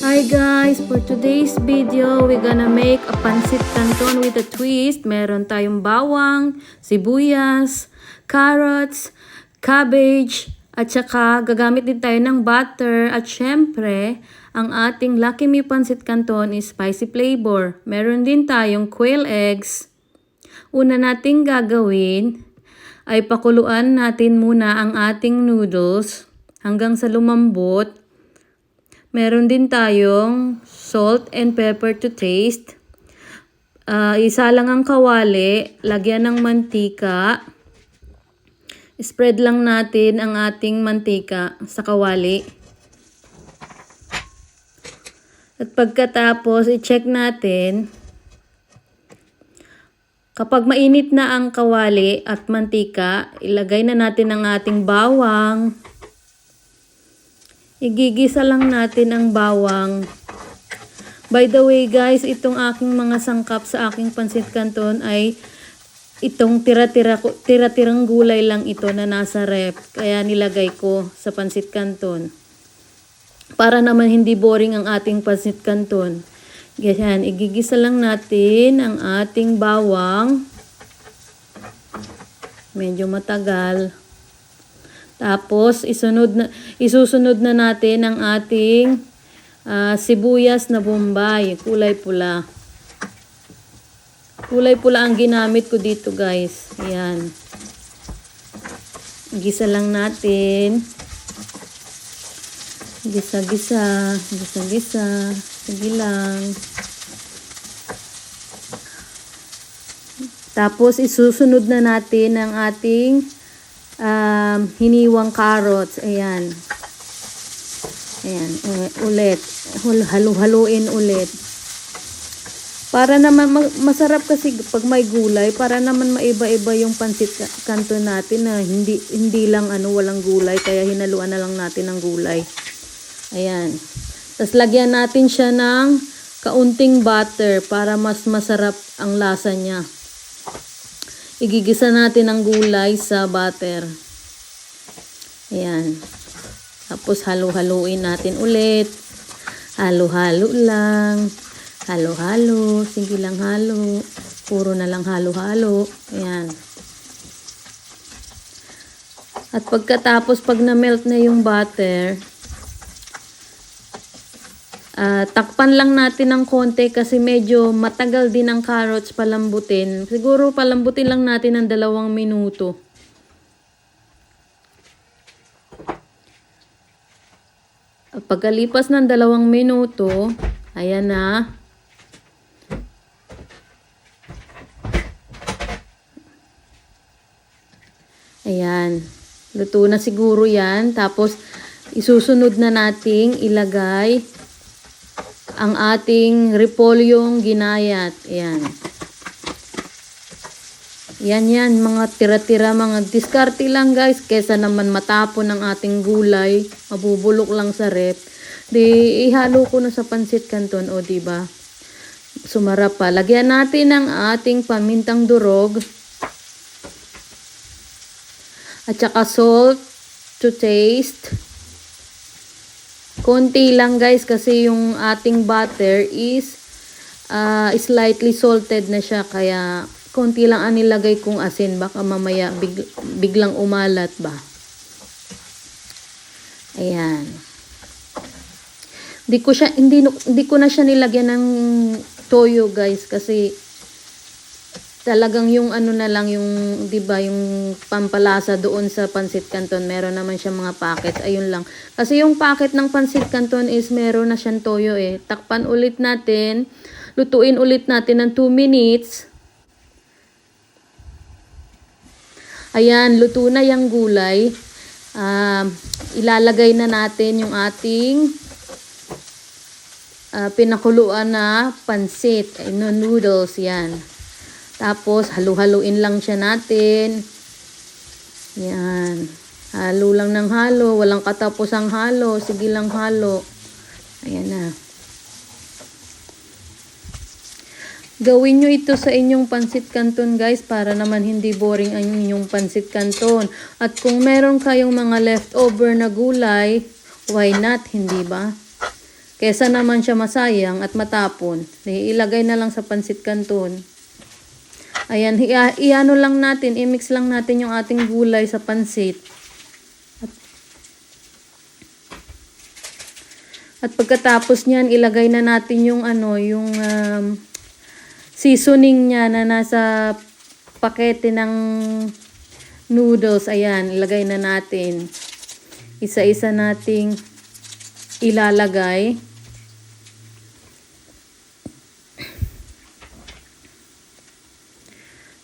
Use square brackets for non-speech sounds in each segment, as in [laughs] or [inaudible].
Hi guys! For today's video, we're gonna make a pancit canton with a twist. Meron tayong bawang, sibuyas, carrots, cabbage, at saka gagamit din tayo ng butter. At syempre, ang ating Lucky Me Pancit Canton is spicy flavor. Meron din tayong quail eggs. Una nating gagawin ay pakuluan natin muna ang ating noodles hanggang sa lumambot. Meron din tayong salt and pepper to taste. Ah, isa lang ang kawali, lagyan ng mantika. Spread lang natin ang ating mantika sa kawali. At pagkatapos, i-check natin Kapag mainit na ang kawali at mantika, ilagay na natin ang ating bawang. Igigisa lang natin ang bawang. By the way guys, itong aking mga sangkap sa aking pansit canton ay itong tira-tira tira-tirang gulay lang ito na nasa rep. Kaya nilagay ko sa pansit canton. Para naman hindi boring ang ating pansit canton. Ganyan, igigisa lang natin ang ating bawang. Medyo matagal. Tapos, isunod na, isusunod na natin ang ating ah, sibuyas na bombay, kulay pula. Kulay pula ang ginamit ko dito, guys. Ayan. Gisa lang natin. Gisa-gisa, gisa-gisa. Sige lang. Tapos isusunod na natin ang ating um, hiniwang carrots. Ayan. Ayan, u- ulit. Halu-haluin ulit. Para naman ma- masarap kasi pag may gulay, para naman maiba-iba yung pansit ka- kanto natin na hindi hindi lang ano walang gulay kaya hinaluan na lang natin ng gulay. Ayan. Tapos lagyan natin siya ng kaunting butter para mas masarap ang lasa niya. Igigisa natin ang gulay sa butter. Ayan. Tapos halo-haluin natin ulit. Halo-halo lang. Halo-halo. Sige lang halo. Puro na lang halo-halo. Ayan. At pagkatapos, pag na-melt na yung butter, Ah, takpan lang natin ng konti kasi medyo matagal din ang carrots palambutin. Siguro palambutin lang natin ng dalawang minuto. Pagkalipas ng dalawang minuto, ayan na. Ayan. Luto na siguro yan. Tapos, isusunod na nating ilagay ang ating repolyong ginayat. Ayan. Yan yan, mga tira-tira, mga diskarte lang guys. Kesa naman matapon ang ating gulay, mabubulok lang sa rep. Di, ihalo ko na sa pansit canton, o di ba? Sumarap pa. Lagyan natin ang ating pamintang durog. At saka salt to taste. Konti lang guys kasi yung ating butter is ah, slightly salted na siya kaya konti lang ang nilagay kong asin baka mamaya big, biglang umalat ba. Ayan. Hindi ko siya hindi hindi ko na siya nilagyan ng toyo guys kasi talagang yung ano na lang yung 'di ba yung pampalasa doon sa pansit canton meron naman siya mga packets. Ayun lang. Kasi yung packet ng pansit canton is meron na siyang toyo eh. Takpan ulit natin. Lutuin ulit natin ng 2 minutes. Ayan luto na yung gulay. Um, ilalagay na natin yung ating ah, pinakuluan na pansit. Ay no noodles yan tapos, halu-haluin lang siya natin. Yan. Halo lang ng halo. Walang katapusang halo. Sige lang halo. Ayan na. Gawin nyo ito sa inyong pansit canton guys para naman hindi boring ang inyong pansit canton. At kung meron kayong mga leftover na gulay, why not, hindi ba? Kesa naman siya masayang at matapon, eh, ilagay na lang sa pansit canton. Ayan, i- iano lang natin, i-mix lang natin yung ating gulay sa pansit. At, at pagkatapos niyan, ilagay na natin yung ano, yung um, seasoning niya na nasa pakete ng noodles. Ayan, ilagay na natin. Isa-isa nating ilalagay.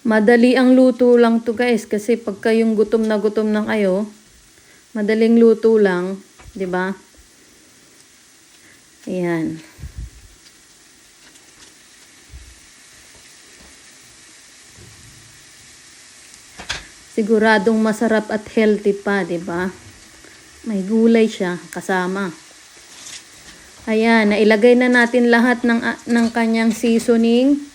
Madali ang luto lang to guys kasi pagka yung gutom na gutom na kayo, madaling luto lang, 'di ba? Ayan. Siguradong masarap at healthy pa, 'di ba? May gulay siya kasama. Ayan, nailagay na natin lahat ng ng kanyang seasoning.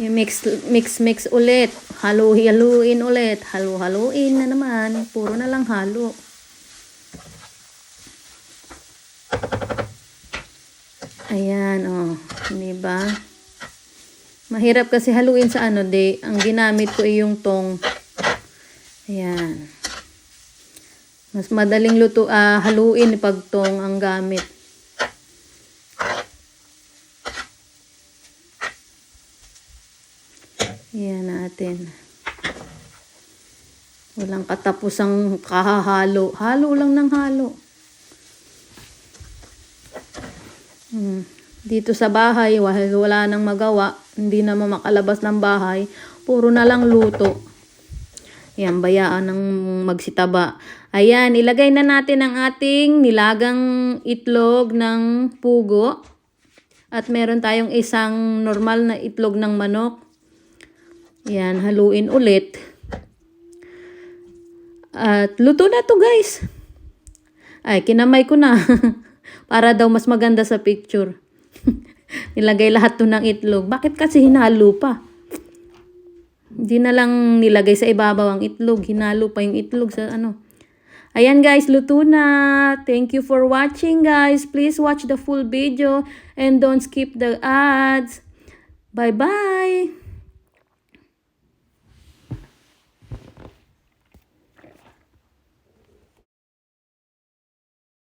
I-mix mix mix ulit. Halo-haluin ulit. Halo-haluin na naman. Puro na lang halo. Ayan, oh. Di ba? Mahirap kasi haluin sa ano, de. Ang ginamit ko ay yung tong. Ayan. Mas madaling luto, ah, haluin pag tong ang gamit. Ayan natin. Walang katapusang kahahalo. Halo lang ng halo. Hmm. Dito sa bahay, wala, nang magawa. Hindi na makalabas ng bahay. Puro na lang luto. Ayan, bayaan ng magsitaba. Ayan, ilagay na natin ang ating nilagang itlog ng pugo. At meron tayong isang normal na itlog ng manok. Ayan, haluin ulit. At luto na to guys. Ay, kinamay ko na. [laughs] Para daw mas maganda sa picture. [laughs] Nilagay lahat to ng itlog. Bakit kasi hinalo pa? Hindi na lang nilagay sa ibabaw ang itlog. Hinalo pa yung itlog sa ano. Ayan guys, luto na. Thank you for watching guys. Please watch the full video and don't skip the ads. Bye-bye!